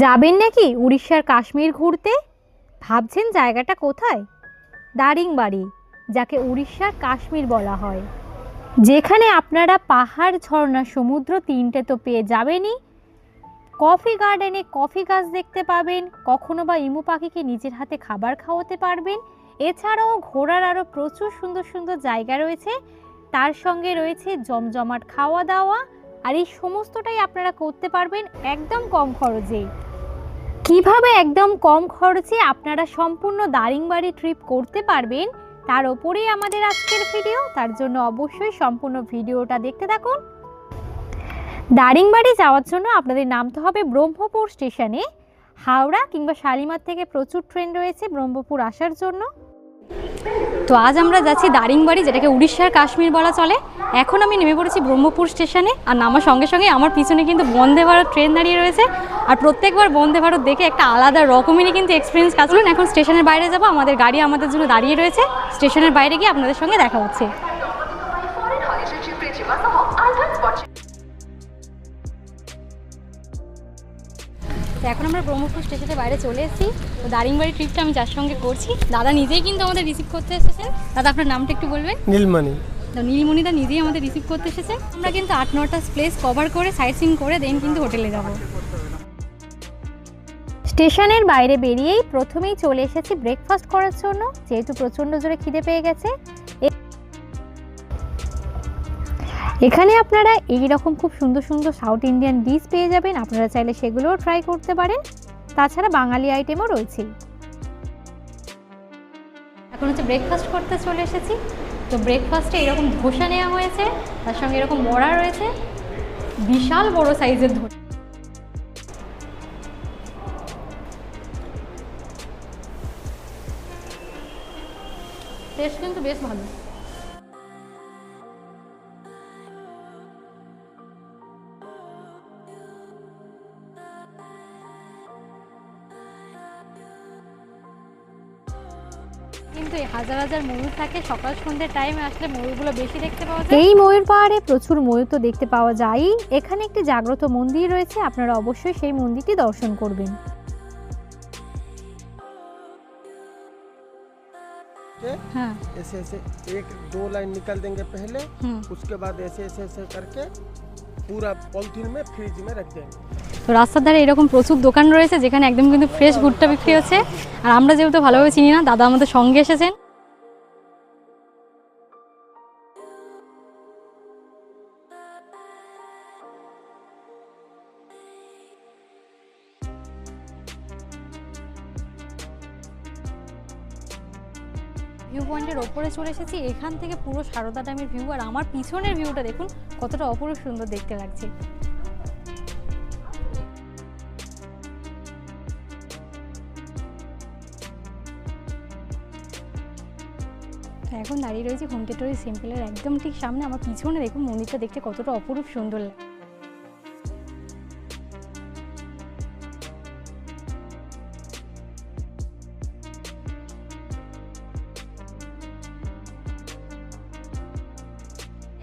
যাবেন নাকি উড়িষ্যার কাশ্মীর ঘুরতে? ভাবছেন জায়গাটা কোথায়? দারিংবাড়ি, যাকে উড়িষ্যার কাশ্মীর বলা হয়। যেখানে আপনারা পাহাড়, ঝর্ণা, সমুদ্র তিনটে তো পেয়ে যাবেনই। কফি গার্ডেনে কফি গাছ দেখতে পাবেন, কখনো বা ইমু পাখিকে নিজের হাতে খাবার খাওয়াতে পারবেন। এছাড়াও ঘোরার আরও প্রচুর সুন্দর সুন্দর জায়গা রয়েছে। তার সঙ্গে রয়েছে জমজমাট খাওয়া দাওয়া আর এই সমস্তটাই আপনারা করতে পারবেন একদম কম খরচে। কীভাবে একদম কম খরচে আপনারা সম্পূর্ণ দারিংবাড়ি ট্রিপ করতে পারবেন, তার ওপরেই আমাদের আজকের ভিডিও তার জন্য অবশ্যই সম্পূর্ণ ভিডিওটা দেখতে থাকুন। দারিংবাড়ি যাওয়ার জন্য আপনাদের নামতে হবে ব্রহ্মপুর স্টেশনে। হাওড়া কিংবা শালিমার থেকে প্রচুর ট্রেন রয়েছে ব্রহ্মপুর আসার জন্য। তো আজ আমরা যাচ্ছি দারিংবাড়ি, যেটাকে উড়িষ্যার কাশ্মীর বলা চলে। এখন আমি নেমে পড়েছি ব্রহ্মপুর স্টেশনে, আর নামার সঙ্গে সঙ্গে আমার পিছনে কিন্তু বন্দে ভারত ট্রেন দাঁড়িয়ে রয়েছে। আর প্রত্যেকবার বন্দে ভারত দেখে একটা আলাদা রকমেরই কিন্তু এক্সপিরিয়েন্স কাজ এখন স্টেশনের বাইরে যাব, আমাদের গাড়ি আমাদের জন্য দাঁড়িয়ে রয়েছে। স্টেশনের বাইরে গিয়ে আপনাদের সঙ্গে দেখা হচ্ছে। তো এখন আমরা ব্রহ্মপুর স্টেশনের বাইরে চলে এসেছি। তো দারিংবাড়ি ট্রিপটা আমি যার সঙ্গে করছি। দাদা নিজেই কিন্তু আমাদের রিসিভ করতে এসেছেন। দাদা আপনার নামটা একটু বলবেন? নীলমণি। তো নীলমণিদা নিজেই আমাদের রিসিভ করতে এসেছে আমরা কিন্তু আট নটা প্লেস কভার করে সাইট সিন করে দেন কিন্তু হোটেলে যাব। স্টেশনের বাইরে বেরিয়েই প্রথমেই চলে এসেছি ব্রেকফাস্ট করার জন্য। যেহেতু প্রচণ্ড জোরে খিদে পেয়ে গেছে এখানে আপনারা এই রকম খুব সুন্দর সুন্দর সাউথ ইন্ডিয়ান ডিশ পেয়ে যাবেন। আপনারা চাইলে সেগুলোও ট্রাই করতে পারেন। তাছাড়া বাঙালি আইটেমও রয়েছে। এখন হচ্ছে ব্রেকফাস্ট করতে চলে এসেছি। তো ব্রেকফাস্টে এরকম ধোসা নেওয়া হয়েছে। তার সঙ্গে এরকম বড়া রয়েছে। বিশাল বড় সাইজের ধোসা। টেস্ট কিন্তু বেশ ভালো। হাজার হাজার ময়ূর থাকে সকাল সন্ধ্যের টাইমে আসলে ময়ূরগুলো বেশি দেখতে পাওয়া যায় এই ময়ূর পাহাড়ে প্রচুর ময়ূর তো দেখতে পাওয়া যায়ই এখানে একটি জাগ্রত মন্দির রয়েছে আপনারা অবশ্যই সেই মন্দিরটি দর্শন করবেন के হ্যাঁ ऐसे ऐसे एक दो लाइन निकल देंगे पहले হুম उसके बाद ऐसे ऐसे ऐसे करके पूरा पॉलिथीन में फ्रिज में रख देंगे তো রাস্তার ধারে এরকম প্রচুর দোকান রয়েছে যেখানে একদম কিন্তু ফ্রেশ ভুট্টা বিক্রি হচ্ছে আর আমরা যেহেতু ভালোভাবে চিনি না দাদা আমাদের সঙ্গে এসেছেন ভিউ পয়েন্টের ওপরে চলে এসেছি, এখান থেকে পুরো সারদা ড্যামের ভিউ আর আমার পিছনের ভিউটা দেখুন, কতটা অপরূপ সুন্দর দেখতে লাগছে। এখন দাঁড়িয়ে রয়েছে হোম থিয়েটারের সিম্পলের একদম ঠিক সামনে, আমার পিছনে দেখুন মন্দিরটা দেখতে কতটা অপরূপ সুন্দর লাগে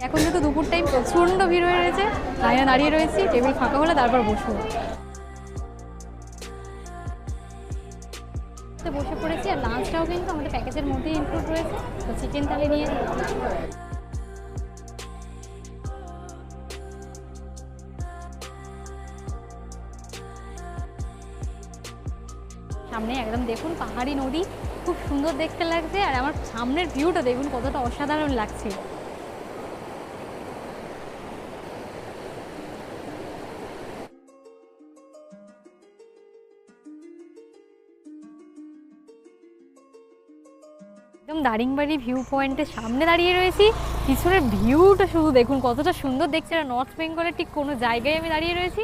এখন যেহেতু দুপুর টাইম প্রচণ্ড ভিড় হয়ে রয়েছে, লাইনে দাঁড়িয়ে রয়েছি টেবিল ফাঁকা হলে তারপর বসবো। বসে পড়েছি, আর লাঞ্চটাও কিন্তু আমাদের প্যাকেজের মধ্যেই ইনক্লুড রয়েছে, তো চিকেন থালি নিয়ে সামনে একদম দেখুন পাহাড়ি নদী, খুব সুন্দর দেখতে লাগছে, আর আমার সামনের ভিউটা দেখুন কতটা অসাধারণ লাগছে। একদম দারিংবাড়ি ভিউ পয়েন্টের সামনে দাঁড়িয়ে রয়েছি। পিছনের ভিউটা শুধু দেখুন, কতটা সুন্দর দেখছে। আর নর্থ বেঙ্গলের ঠিক কোনো জায়গায় আমি দাঁড়িয়ে রয়েছি।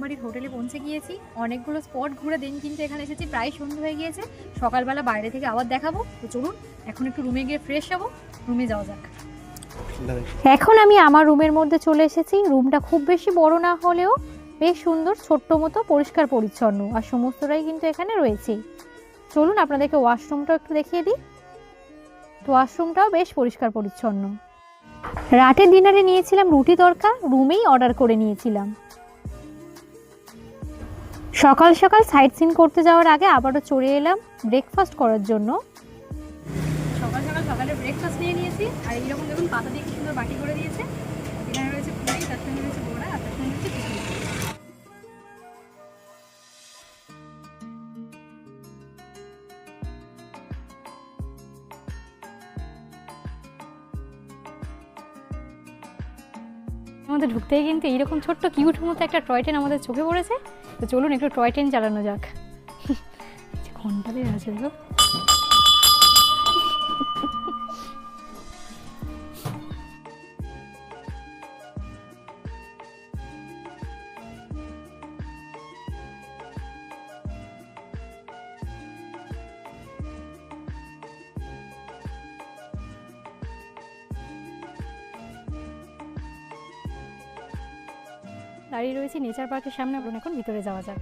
বাড়ির হোটেলে পৌঁছে গিয়েছি। অনেকগুলো স্পট ঘুরে দিন কিন্তু এখানে এসেছি। প্রায় সন্ধ্যা হয়ে গিয়েছে। সকালবেলা বাইরে থেকে আবার দেখাবো। তো চলুন, এখন একটু রুমে গিয়ে ফ্রেশ হব। রুমে যাওয়া যাক। এখন আমি আমার রুমের মধ্যে চলে এসেছি। রুমটা খুব বেশি বড় না হলেও বেশ সুন্দর, ছোট্ট মতো পরিষ্কার পরিচ্ছন্ন আর সমস্তটাই কিন্তু এখানে রয়েছে। চলুন আপনাদেরকে ওয়াশরুমটাও একটু দেখিয়ে দিই। তো ওয়াশরুমটাও বেশ পরিষ্কার পরিচ্ছন্ন। রাতের ডিনারে নিয়েছিলাম রুটি তরকা, রুমেই অর্ডার করে নিয়েছিলাম। সকাল সকাল সাইট সিন করতে যাওয়ার আগে আবারও চলে এলাম ব্রেকফাস্ট করার জন্য। সকাল সকাল সকালে ব্রেকফাস্ট নিয়ে নিয়েছি, আর এইরকম দেখুন পাতা দিয়ে কি সুন্দর বাটি করে আমাদের ঢুকতেই কিন্তু এইরকম ছোট্ট কিউট মতো একটা টয় ট্রেন আমাদের চোখে পড়েছে। তো চলুন একটু টয় ট্রেন চালানো যাক। ঘণ্টা দিয়ে আছে দাঁড়িয়ে রয়েছি নেচার পার্কের সামনে এখন এখন ভিতরে যাওয়া যাক।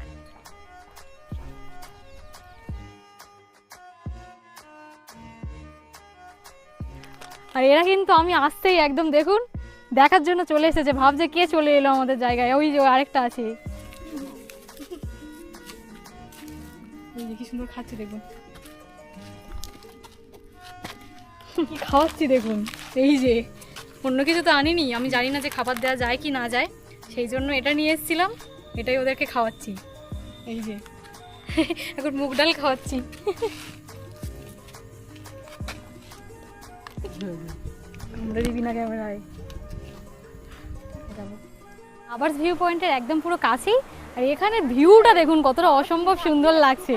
আর এরা কিন্তু আমি আসতেই একদম, দেখুন, দেখার জন্য চলে এসেছে, ভাবছে কে চলে এলো আমাদের জায়গায়, ওই যে আরেকটা আছে। দেখুন। কি খাওয়াচ্ছি, দেখুন। এই যে, অন্য কিছু তো আনিনি, আমি জানি না যে খাবার দেওয়া যায় কি না যায়। সেই জন্য এটা নিয়ে এসেছিলাম এটাই ওদেরকে খাওয়াচ্ছি। এই যে। এখন মুগ ডাল খাওয়াচ্ছি। আমরা দিবি না ক্যামেরায়। আবার ভিউ পয়েন্টের একদম পুরো কাছেই আর এখানে ভিউটা দেখুন কতটা অসম্ভব সুন্দর লাগছে।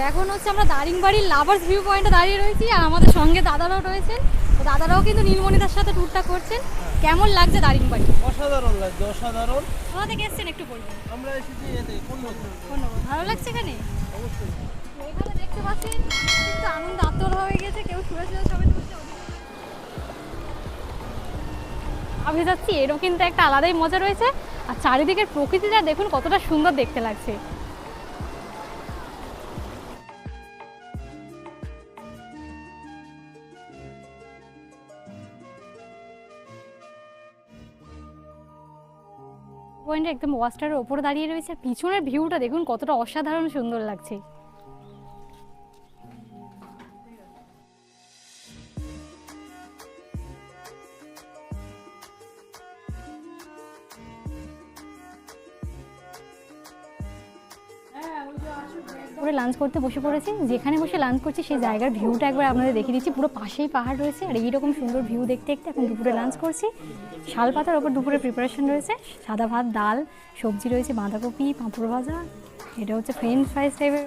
তো এখন হচ্ছে আমরা দারিংবাড়ির লাভার্স ভিউ পয়েন্টে দাঁড়িয়ে রয়েছি আর আমাদের সঙ্গে দাদারাও রয়েছেন। তো দাদারাও কিন্তু নীলমণিদার সাথে ট্যুরটা করছেন। কেমন লাগছে দারিংবাড়ি? অসাধারণ লাগছে অসাধারণ। কোথা থেকে এসছেন একটু বলবেন আমরা এসেছি এতে ধন্যবাদ ভালো লাগছে এখানে? অবশ্যই। এখানে দেখতে পাচ্ছেন কিন্তু আনন্দ আত্মর হয়ে গেছে কেউ শুয়ে শুয়ে সবাই আমি যাচ্ছি এরও কিন্তু একটা আলাদাই মজা রয়েছে। আর চারিদিকের প্রকৃতিটা দেখুন কতটা সুন্দর দেখতে লাগছে। পয়েন্টে একদম ওয়াস্টারের ওপরে দাঁড়িয়ে রয়েছে পিছনের ভিউটা দেখুন কতটা অসাধারণ সুন্দর লাগছে। পুরো লাঞ্চ করতে বসে পড়েছি। যেখানে বসে লাঞ্চ করছি, সেই জায়গার ভিউটা একবার আপনাদের দেখিয়ে দিচ্ছি। পুরো পাশেই পাহাড় রয়েছে, আর এইরকম সুন্দর ভিউ দেখতে দেখতে এখন দুপুরে লাঞ্চ করছি। শাল পাতার ওপর দুপুরে প্রিপারেশন রয়েছে, সাদা ভাত, ডাল, সবজি রয়েছে, বাঁধাকপি, পাঁপড় ভাজা, এটা হচ্ছে ফ্রেঞ্চ ফ্রাইস টাইপের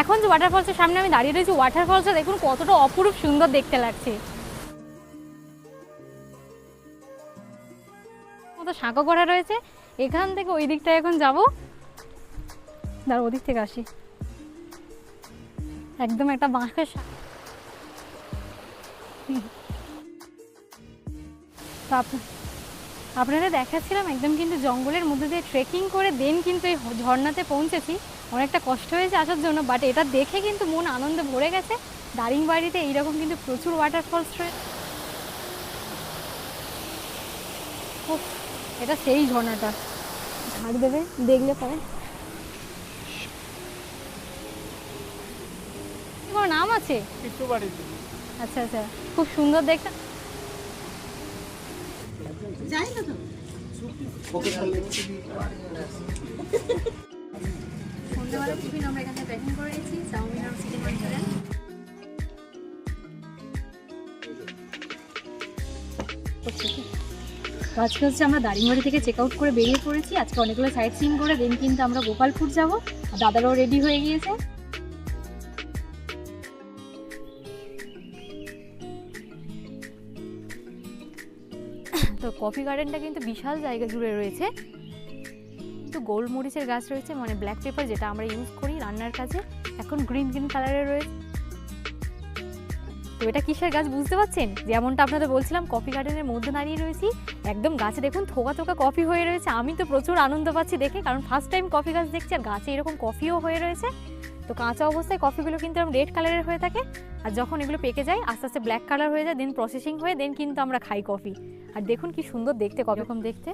এখন যে ওয়াটারফলসের সামনে আমি দাঁড়িয়ে রয়েছি ওয়াটারফলসটা দেখুন কতটা অপরূপ সুন্দর দেখতে লাগছে। সাঁকো করা রয়েছে। এখান থেকে ওই দিকটায় এখন যাব। দাঁড়া, ওদিক থেকে আসি। একদম একটা বাঁশের আপনারা দেখাচ্ছিলাম একদম কিন্তু জঙ্গলের মধ্যে দিয়ে ট্রেকিং করে দেন কিন্তু এই ঝর্ণাতে পৌঁছেছি। অনেকটা কষ্ট হয়েছে আসার জন্য বাট এটা দেখে কিন্তু মন আনন্দে ভরে গেছে। দারিংবাড়িতে এইরকম কিন্তু প্রচুর ওয়াটারফলস রয়েছে এটা সেই ঝর্ণাটা। ঝাড় দেবে দেখলে পরে। কোনো নাম আছে? আচ্ছা আচ্ছা খুব সুন্দর দেখতে। সন্ধ্যেবেলা টিফিন আমরা এখানে প্যাকিং চাউমিন আর চিকেন মাঞ্চুরিয়ান তো আজকে হচ্ছে আমরা দারিংবাড়ি থেকে চেক আউট করে বেরিয়ে পড়েছি। আজকে অনেকগুলো সাইট সিন করে দেন কিন্তু আমরা গোপালপুর যাব। আর দাদারাও রেডি হয়ে গিয়েছে। তো কফি গার্ডেনটা কিন্তু বিশাল জায়গা জুড়ে রয়েছে। কিন্তু গোলমরিচের গাছ রয়েছে মানে ব্ল্যাক পেপার যেটা আমরা ইউজ করি রান্নার কাজে। এখন গ্রিন গ্রিন কালারের রয়েছে। তো এটা কিসের গাছ বুঝতে পারছেন? যেমনটা আপনাদের বলছিলাম কফি গার্ডেনের মধ্যে দাঁড়িয়ে রয়েছি। একদম গাছে দেখুন থোকা থোকা কফি হয়ে রয়েছে। আমি তো প্রচুর আনন্দ পাচ্ছি দেখে, কারণ ফার্স্ট টাইম কফি গাছ দেখছি আর গাছে এরকম কফিও হয়ে রয়েছে। তো কাঁচা অবস্থায় কফিগুলো কিন্তু এরকম রেড কালারের হয়ে থাকে। আর যখন এগুলো পেকে যায়, আস্তে আস্তে ব্ল্যাক কালার হয়ে যায় দেন প্রসেসিং হয়ে দেন কিন্তু আমরা খাই কফি আর দেখুন কি সুন্দর দেখতে কফি রকম দেখতে।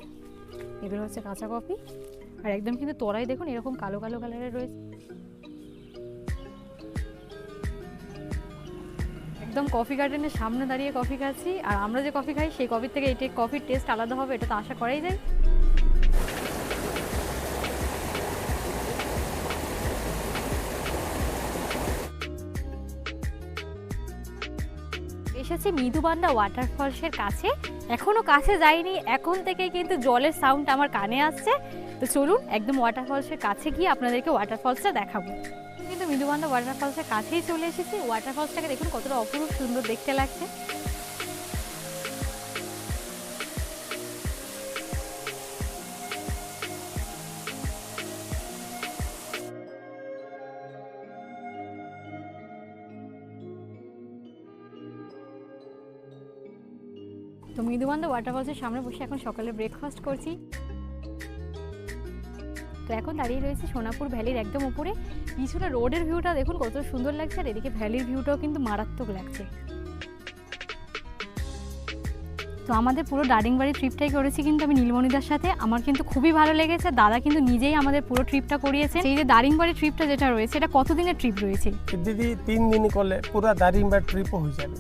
এগুলো হচ্ছে কাঁচা কফি আর একদম কিন্তু তোরাই দেখুন এরকম কালো কালো কালারের রয়েছে। একদম কফি গার্ডেনের সামনে দাঁড়িয়ে কফি খাচ্ছি। আর আমরা যে কফি খাই, সেই কফির থেকে এটি কফির টেস্ট আলাদা হবে, এটা তো আশা করাই যায়। এসেছি মৃদুবান্ডা ওয়াটারফলসের কাছে। এখনও কাছে যাইনি, এখন থেকে কিন্তু জলের সাউন্ড আমার কানে আসছে। তো চলুন একদম ওয়াটারফলসের কাছে গিয়ে আপনাদেরকে ওয়াটারফলসটা দেখাবো। কিন্তু মৃদুবান্ডা ওয়াটারফলসের কাছেই চলে এসেছি। ওয়াটারফলসটাকে দেখুন, কতটা অপরূপ সুন্দর দেখতে লাগছে। তো মৃদুবান্ধ ওয়াটারফলসের সামনে বসে এখন সকালে ব্রেকফাস্ট করছি। তো এখন দাঁড়িয়ে রয়েছে সোনাপুর ভ্যালির একদম উপরে। কিছুটা রোডের ভিউটা দেখুন, কত সুন্দর লাগছে আর এদিকে ভ্যালির ভিউটাও কিন্তু মারাত্মক লাগছে। তো আমাদের পুরো দারিংবাড়ির ট্রিপটাই করেছি কিন্তু আমি নীলমণিদার সাথে। আমার কিন্তু খুবই ভালো লেগেছে। দাদা কিন্তু নিজেই আমাদের পুরো ট্রিপটা করিয়েছে। এই যে দারিংবাড়ির ট্রিপটা যেটা রয়েছে, এটা কতদিনের ট্রিপ রয়েছে? দিদি, তিন দিনই করলে পুরো দারিংবাড়ি ট্রিপও হয়ে যাবে।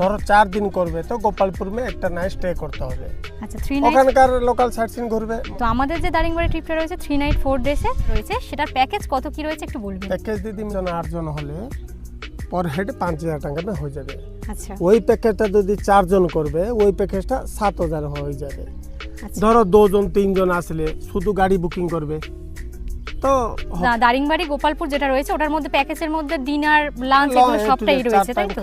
ধরো চার দিন করবে তো গোপালপুর মে একটা নাইট স্টে করতে হবে। আচ্ছা থ্রি নাইট ওখানকার লোকাল সাইট সিন ঘুরবে। তো আমাদের যে দারিংবাড়ি ট্রিপটা রয়েছে থ্রি নাইট ফোর ডেসে রয়েছে। সেটার প্যাকেজ কত কি রয়েছে একটু বলবেন? প্যাকেজ দিদি জন আটজন হলে পর হেড পাঁচ হাজার টাকা মে হয়ে যাবে। আচ্ছা। ওই প্যাকেজটা যদি চারজন করবে ওই প্যাকেজটা সাত হাজার হয়ে যাবে। আচ্ছা। ধরো দুজন তিনজন আসলে শুধু গাড়ি বুকিং করবে। তো না দারিংবাড়ি গোপালপুর যেটা রয়েছে ওটার মধ্যে প্যাকেজের মধ্যে ডিনার লাঞ্চ এগুলো সবটাই রয়েছে তাই তো।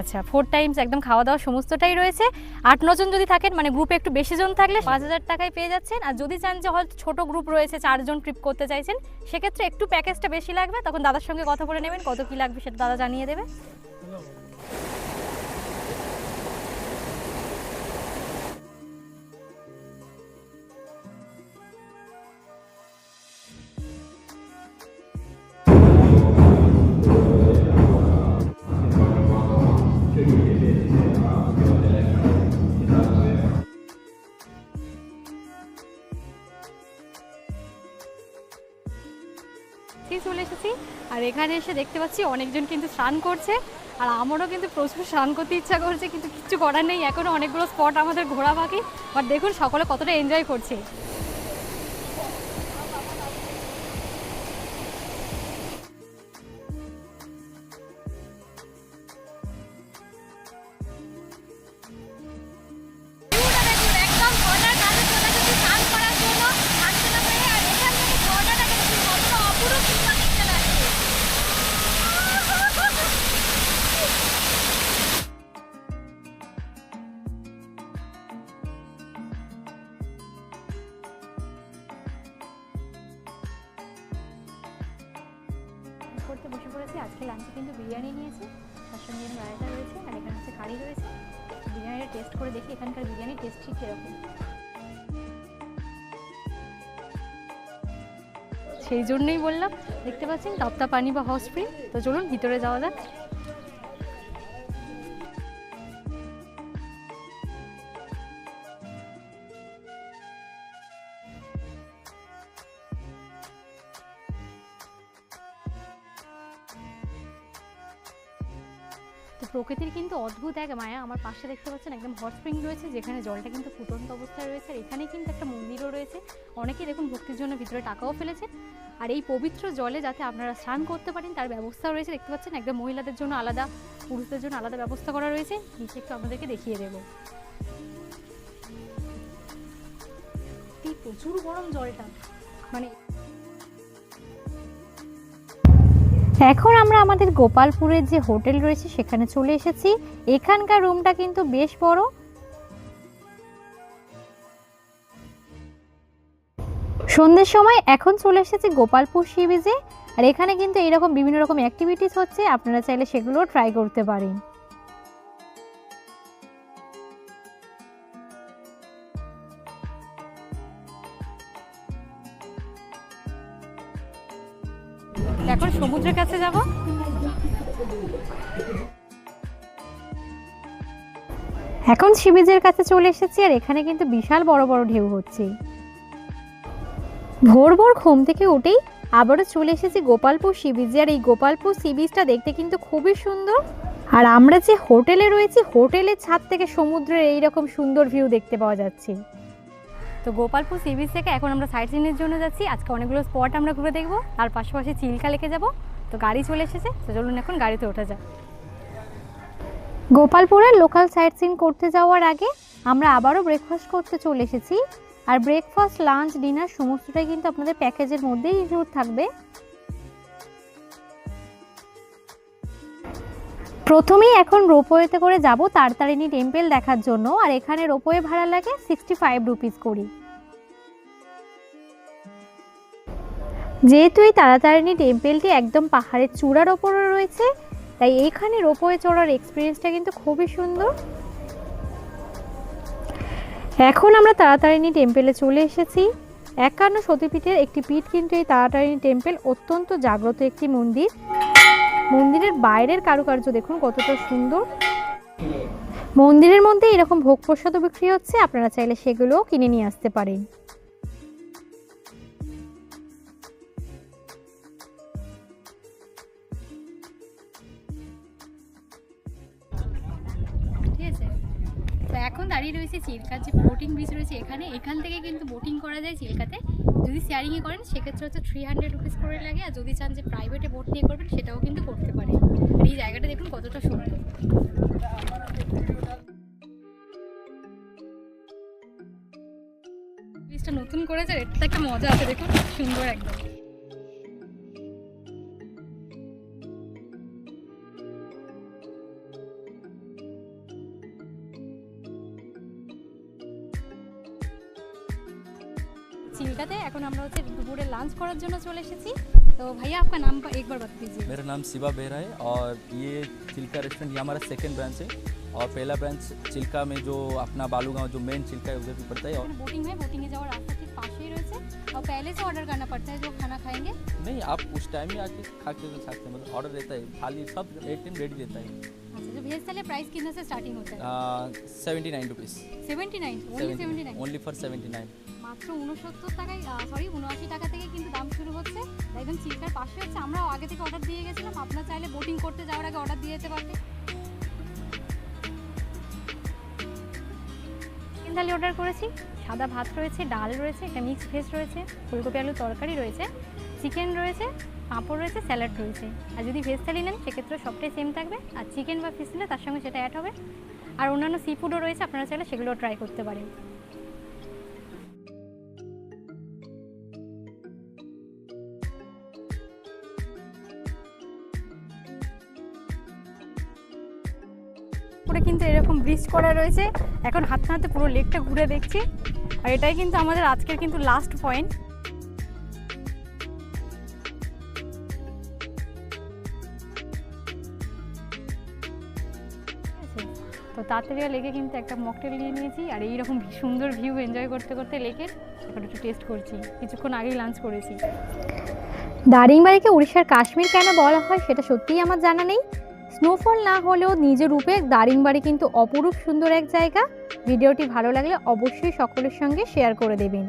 আচ্ছা ফোর টাইমস একদম খাওয়া দাওয়া সমস্তটাই রয়েছে। আট নজন যদি থাকেন মানে গ্রুপে একটু বেশি জন থাকলে পাঁচ হাজার টাকায় পেয়ে যাচ্ছেন। আর যদি চান যে হয়তো ছোট গ্রুপ রয়েছে চারজন ট্রিপ করতে চাইছেন, সেক্ষেত্রে একটু প্যাকেজটা বেশি লাগবে। তখন দাদার সঙ্গে কথা বলে নেবেন, কত কী লাগবে সেটা দাদা জানিয়ে দেবে। আর এখানে এসে দেখতে পাচ্ছি অনেকজন কিন্তু স্নান করছে, আর আমারও কিন্তু প্রচুর স্নান করতে ইচ্ছা করছে, কিন্তু কিচ্ছু করার নেই এখনও অনেকগুলো স্পট আমাদের ঘোরা বাকি বাট দেখুন সকলে কতটা এনজয় করছে। টেস্ট করে দেখি এখানকার বিরিয়ানি টেস্ট ঠিক কীরকম। সেই জন্যই বললাম, দেখতে পাচ্ছেন তপ্তা পানি বা হট তো চলুন, ভিতরে যাওয়া যাক। অদ্ভুত এক মায়া। আমার পাশে দেখতে পাচ্ছেন একদম হট স্প্রিং রয়েছে, যেখানে জলটা কিন্তু ফুটন্ত অবস্থায় রয়েছে। আর এখানে কিন্তু একটা মন্দিরও রয়েছে। অনেকেই দেখুন ভক্তির জন্য ভিতরে টাকাও ফেলেছে আর এই পবিত্র জলে যাতে আপনারা স্নান করতে পারেন, তার ব্যবস্থাও রয়েছে। দেখতে পাচ্ছেন একদম মহিলাদের জন্য আলাদা, পুরুষদের জন্য আলাদা ব্যবস্থা করা রয়েছে। নিচে একটু আপনাদেরকে দেখিয়ে দেবো। প্রচুর গরম জলটা। মানে এখন আমরা আমাদের গোপালপুরের যে হোটেল রয়েছে সেখানে চলে এসেছি। এখানকার রুমটা কিন্তু বেশ বড়। সন্ধ্যের সময় এখন চলে এসেছি গোপালপুর সি আর এখানে কিন্তু এইরকম বিভিন্ন রকম অ্যাক্টিভিটিস হচ্ছে। আপনারা চাইলে সেগুলো ট্রাই করতে পারেন। এখন সিবিজের কাছে চলে এসেছি আর এখানে কিন্তু বিশাল বড় বড় ঢেউ হচ্ছে। ভোর ভোর ঘুম থেকে উঠেই আবারও চলে এসেছি গোপালপুর সি আর এই গোপালপুর সি বিচটা দেখতে কিন্তু খুবই সুন্দর। আর আমরা যে হোটেলে রয়েছি, হোটেলের ছাদ থেকে সমুদ্রের এইরকম সুন্দর ভিউ দেখতে পাওয়া যাচ্ছে। তো গোপালপুর সি বিচ থেকে এখন আমরা সাইট সিনের জন্য যাচ্ছি। আজকে অনেকগুলো স্পট আমরা ঘুরে দেখব। আর পাশাপাশি চিল্কা লেকে যাব। তো গাড়ি চলে এসেছে, তো চলুন এখন গাড়িতে ওঠা যাক। গোপালপুরের লোকাল সাইট সিন করতে যাওয়ার আগে আমরা আবারও ব্রেকফাস্ট করতে চলে এসেছি। আর ব্রেকফাস্ট লাঞ্চ ডিনার সমস্তটাই কিন্তু আপনাদের প্যাকেজের মধ্যেই ইনক্লুড থাকবে। প্রথমেই এখন রোপওয়েতে করে যাব তারতারিণী টেম্পল দেখার জন্য। আর এখানে রোপওয়ে ভাড়া লাগে সিক্সটি ফাইভ রুপিস করি। যেহেতু এই তারাতারিণী টেম্পলটি একদম পাহাড়ের চূড়ার ওপরে রয়েছে তাই এইখানে রোপওয়ে চড়ার এক্সপিরিয়েন্সটা কিন্তু খুবই সুন্দর। এখন আমরা তারাতারিণী টেম্পেলে চলে এসেছি। একান্ন সতীপীঠের একটি পীঠ কিন্তু এই তারাতারিণী টেম্পেল অত্যন্ত জাগ্রত একটি মন্দির। মন্দিরের বাইরের কারুকার্য দেখুন কতটা সুন্দর। মন্দিরের মধ্যে এরকম ভোগ প্রসাদও বিক্রি হচ্ছে, আপনারা চাইলে সেগুলোও কিনে নিয়ে আসতে পারেন। এখন দাঁড়িয়ে রয়েছে চিল্কার যে বোটিং ব্রিজ রয়েছে এখানে, এখান থেকে কিন্তু বোটিং করা যায় চিল্কাতে যদি শেয়ারিংয়ে করেন, সেক্ষেত্রে হচ্ছে থ্রি হান্ড্রেড রুপিস করে লাগে। আর যদি চান যে প্রাইভেটে বোট নিয়ে করবেন, সেটাও কিন্তু করতে পারে এই জায়গাটা দেখুন কতটা সুন্দর। ব্রিজটা নতুন করেছে এটাতে একটা মজা আছে, দেখুন। সুন্দর একদম। চিল্কাতে এখন আমরা হচ্ছে দুপুরে লাঞ্চ করার জন্য চলে এসেছি তো ভাইয়া আপনার নাম একবার বাতা दीजिए मेरा नाम शिवा बेहरा है और ये चिल्का रेस्टोरेंट ये हमारा सेकंड ब्रांच है और पहला ब्रांच चिल्का में जो अपना बालूगांव जो मेन चिल्का है उधर भी पड़ता है और এখানে বোটিং হয় বোটিংয়ে যাওয়ার রাস্তা ঠিক পাশেই রয়েছে और पहले से ऑर्डर करना पड़ता है जो खाना खाएंगे नहीं आप उस टाइम ही आके खा के तो सकते हैं मतलब ऑर्डर रहता है थाली सब एक टाइम रेडी रहता है अच्छा जो भेज थाली प्राइस कितने से स्टार्टिंग होता है seventy nine rupees seventy nine only seventy nine only for seventy nine মাত্র উনসত্তর টাকায় সরি উনআশি টাকা থেকে কিন্তু দাম শুরু হচ্ছে। একদম চিল্কার পাশে হচ্ছে, আমরাও আগে থেকে অর্ডার দিয়ে গেছিলাম। আপনার চাইলে বোটিং করতে যাওয়ার আগে অর্ডার দিয়ে যেতে চিকেন থালি অর্ডার করেছি। সাদা ভাত রয়েছে, ডাল রয়েছে, একটা মিক্স ভেজ রয়েছে, ফুলকপি আলুর তরকারি রয়েছে চিকেন রয়েছে, পাঁপড় রয়েছে স্যালাড রয়েছে। আর যদি ভেজ থালি নেন, সেক্ষেত্রে সবটাই সেম থাকবে। আর চিকেন বা ফিশ নিলে তার সঙ্গে সেটা অ্যাড হবে। আর অন্যান্য সি ফুডও রয়েছে, আপনারা চাইলে সেগুলো ট্রাই করতে পারেন। কিন্তু এরকম ব্রিজ করা রয়েছে। এখন হাতে হাতে পুরো লেকটা ঘুরে দেখছি। আর এটাই কিন্তু আমাদের আজকের কিন্তু লাস্ট পয়েন্ট তো তাড়াতাড়ি লেকে কিন্তু একটা মকটেল নিয়ে নিয়েছি। আর এইরকম সুন্দর ভিউ এনজয় করতে করতে লেকের এখন একটু টেস্ট করছি। কিছুক্ষণ আগেই লাঞ্চ করেছি। দারিংবাড়িকে উড়িষ্যার কাশ্মীর কেন বলা হয়, সেটা সত্যিই আমার জানা নেই। স্নোফল না হলেও নিজের রূপে দারিংবাড়ি কিন্তু অপরূপ সুন্দর এক জায়গা। ভিডিওটি ভালো লাগলে অবশ্যই সকলের সঙ্গে শেয়ার করে দেবেন।